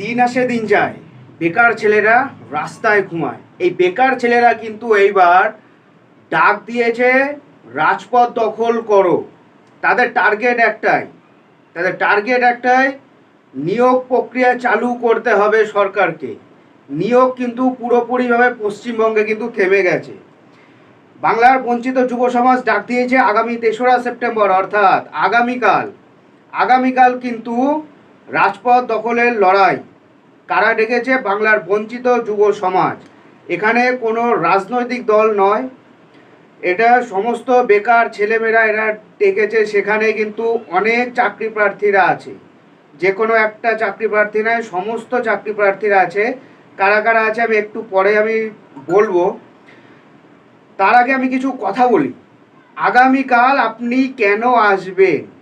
দিন আসে দিন যায়। বেকার ছেলেরা রাস্তায় ঘুমায়। এই বেকার ছেলেরা কিন্তু এইবার ডাক দিয়েছে, রাজপথ দখল করো। তাদের টার্গেট একটাই। তাদের টার্গেট একটাই, নিয়োগ প্রক্রিয়া চালু করতে হবে সরকারকে। নিয়োগ কিন্তু পুরোপুরিভাবে পশ্চিমবঙ্গে কিন্তু থেমে গেছে। বাংলার বঞ্চিত যুব সমাজ ডাক দিয়েছে আগামী তেসরা সেপ্টেম্বর, অর্থাৎ আগামীকাল। আগামীকাল কিন্তু রাজপথ দখলের লড়াই। কারা ডেকেছে বাংলার বঞ্চিত যুব সমাজ? এখানে কোনো রাজনৈতিক দল নয়। এটা সমস্ত বেকার ছেলেমেয়েরা এরা ডেকেছে, সেখানে কিন্তু অনেক চাকরি প্রার্থীরা আছে। যে কোনো একটা চাকরি প্রার্থী নয়, সমস্ত চাকরি প্রার্থীরা আছে। কারা কারা আছে আমি একটু পরে আমি বলব। তার আগে আমি কিছু কথা বলি। আগামীকাল আপনি কেন আসবেন?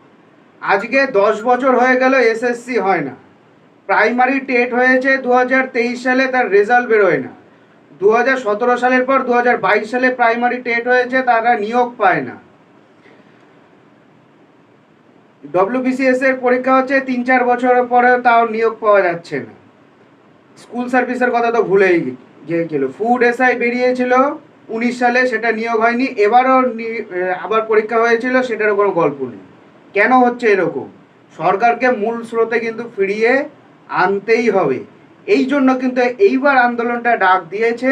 আজকে দশ বছর হয়ে গেল এসএসসি হয় না। প্রাইমারি টেট হয়েছে দু হাজার তেইশ সালে, তার রেজাল্ট বেরোয় না। দু হাজার সতেরো সালের পর দু হাজার বাইশ সালে প্রাইমারি টেট হয়েছে, তারা নিয়োগ পায় না। ডব্লিউবিসিএস এর পরীক্ষা হচ্ছে তিন চার বছর পরে তাও নিয়োগ পাওয়া যাচ্ছে না। স্কুল সার্ভিসের কথা তো ভুলেই গিয়েছিল। ফুড এসআই বেরিয়েছিল উনিশ সালে, সেটা নিয়োগ হয়নি। এবারও আবার পরীক্ষা হয়েছিল সেটারও কোনো গল্প নেই। কেন হচ্ছে এরকম? সরকারকে মূল স্রোতে কিন্তু ফিরিয়ে আনতেই হবে। এই জন্য কিন্তু এইবার আন্দোলনটা ডাক দিয়েছে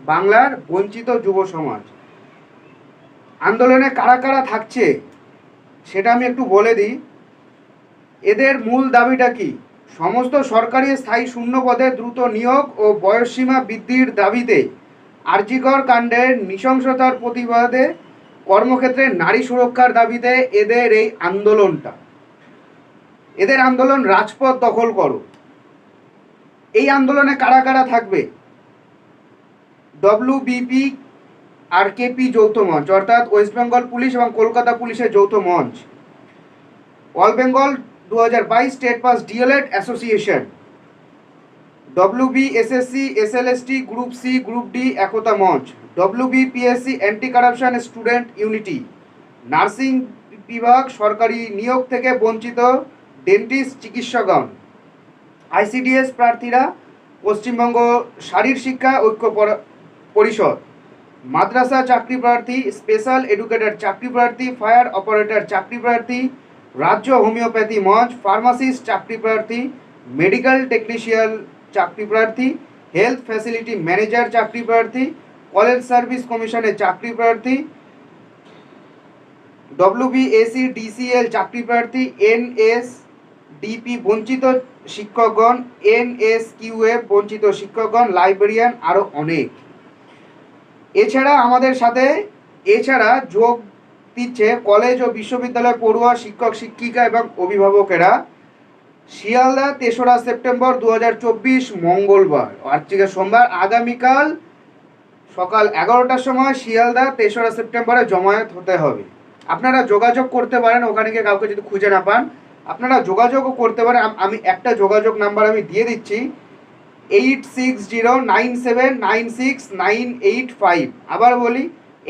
বাংলার বঞ্চিত যুব সমাজ। আন্দোলনে কারা কারা থাকছে সেটা আমি একটু বলে দিই। এদের মূল দাবিটা কি? সমস্ত সরকারি স্থায়ী শূন্য পদে দ্রুত নিয়োগ ও বয়সসীমা বৃদ্ধির দাবিতে আর্জিকর কাণ্ডের নৃশংসতার প্রতিবাদে কর্মক্ষেত্রে নারী সুরক্ষার দাবিতে এদের এই আন্দোলনটা। এদের আন্দোলন রাজপথ দখল করো। এই আন্দোলনে কারা কারা থাকবে? ডব্লিউবিপি আর কেপি যৌথ মঞ্চ, অর্থাৎ ওয়েস্ট বেঙ্গল পুলিশ এবং কলকাতা পুলিশের যৌথ মঞ্চ। অল বেঙ্গল দু হাজার বাইশ state pass D El Ed association WB SSC SLST group C group D একতা মঞ্চ WB PSC anti corruption student unity nursing বিভাগ সরকারি নিয়োগ থেকে বঞ্চিত ডেন্টিস্ট চিকিৎসকগণ আইসিডিএস প্রার্থীরা পশ্চিমবঙ্গ শারীর শিক্ষা ঐক্য পরিষদ মাদ্রাসা চাকরি প্রার্থী স্পেশাল এডুকেটর চাকরি প্রার্থী ফায়ার অপারেটর চাকরি প্রার্থী রাজ্য হোমিওপ্যাথি মঞ্চ ফার্মাসিস্ট চাকরি প্রার্থী মেডিকেল টেকনিশিয়ান চাকরি প্রার্থী হেলথ ফ্যাসিলিটি ম্যানেজার চাকরি প্রার্থী কলেজ সার্ভিস কমিশনের চাকরি প্রার্থী ডব্লিউবিএসি ডিসিএল চাকরি প্রার্থী এন এনএস ডিপি বঞ্চিত শিক্ষকগণ এন এনএস কিউএফ বঞ্চিত শিক্ষকগণ লাইব্রেরিয়ান আরও অনেক। এছাড়া আমাদের সাথে, এছাড়া যোগ দিচ্ছে কলেজ ও বিশ্ববিদ্যালয় পড়ুয়া শিক্ষক, শিক্ষিকা এবং অভিভাবকেরা। শিয়ালদা, তেসরা সেপ্টেম্বর দু হাজার চব্বিশ, মঙ্গলবার। আজকে সোমবার আগামীকাল সকাল এগারোটার সময় শিয়ালদা, তেসরা সেপ্টেম্বরে জমায়েত হতে হবে। আপনারা যোগাযোগ করতে পারেন, ওখানে গিয়ে কাউকে যদি খুঁজে না পান। আপনারা যোগাযোগও করতে পারেন। আমি একটা যোগাযোগ নাম্বার আমি দিয়ে দিচ্ছি। Eight six zero nine seven nine six nine eight five. আবার বলি,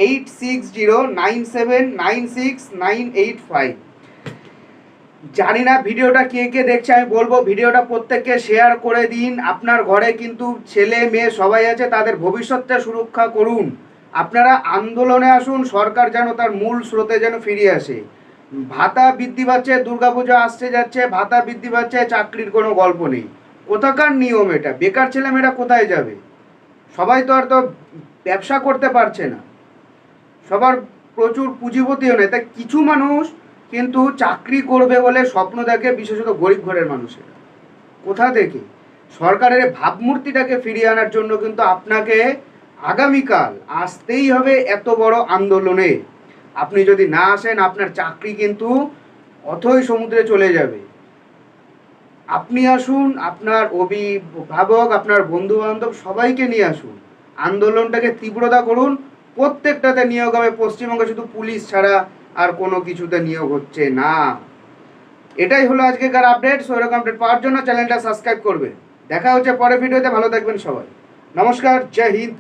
eight six zero nine seven nine six nine eight five. জানি না ভিডিওটা কে কে দেখছে, আমি বলব ভিডিওটা প্রত্যেককে শেয়ার করে দিন। আপনার ঘরে কিন্তু ছেলে, মেয়ে সবাই আছে, তাদের ভবিষ্যৎটা সুরক্ষা করুন। আপনারা আন্দোলনে আসুন, সরকার যেন তার মূল স্রোতে যেন ফিরিয়ে আসে। ভাতা বৃদ্ধি পাচ্ছে, দুর্গাপুজো আসছে যাচ্ছে, ভাতা বৃদ্ধি পাচ্ছে, চাকরির কোনো গল্প নেই। কোথাকার নিয়ম এটা? বেকার ছেলেমেয়েরা কোথায় যাবে? সবাই তো আর তো ব্যবসা করতে পারছে না। সবার প্রচুর পুঁজিপতিও নেই। তাই কিছু মানুষ কিন্তু চাকরি করবে বলে স্বপ্ন দেখে বিশেষত গরিব ঘরের মানুষেরা। কোথা থেকে? সরকারের ভাবমূর্তিটাকে ফিরিয়ে আনার জন্য কিন্তু আপনাকে আগামীকাল আসতেই হবে এত বড় আন্দোলনে। আপনি যদি না আসেন, আপনার চাকরি কিন্তু অথই সমুদ্রে চলে যাবে। আপনি আসুন, আপনার অভিভাবক, আপনার বন্ধু বান্ধব সবাইকে নিয়ে আসুন। আন্দোলনটাকে তীব্রতা করুন। প্রত্যেকটাতে নিয়োগ হবে। পশ্চিমবঙ্গে শুধু পুলিশ ছাড়া আর কোনো কিছুতে নিয়োগ হচ্ছে না। এটাই হলো আজকেকার আপডেট সো এরকম আপডেট পাওয়ার জন্য চ্যানেলটা সাবস্ক্রাইব করবে। দেখা হচ্ছে পরের ভিডিওতে ভালো থাকবেন সবাই। নমস্কার, জয় হিন্দ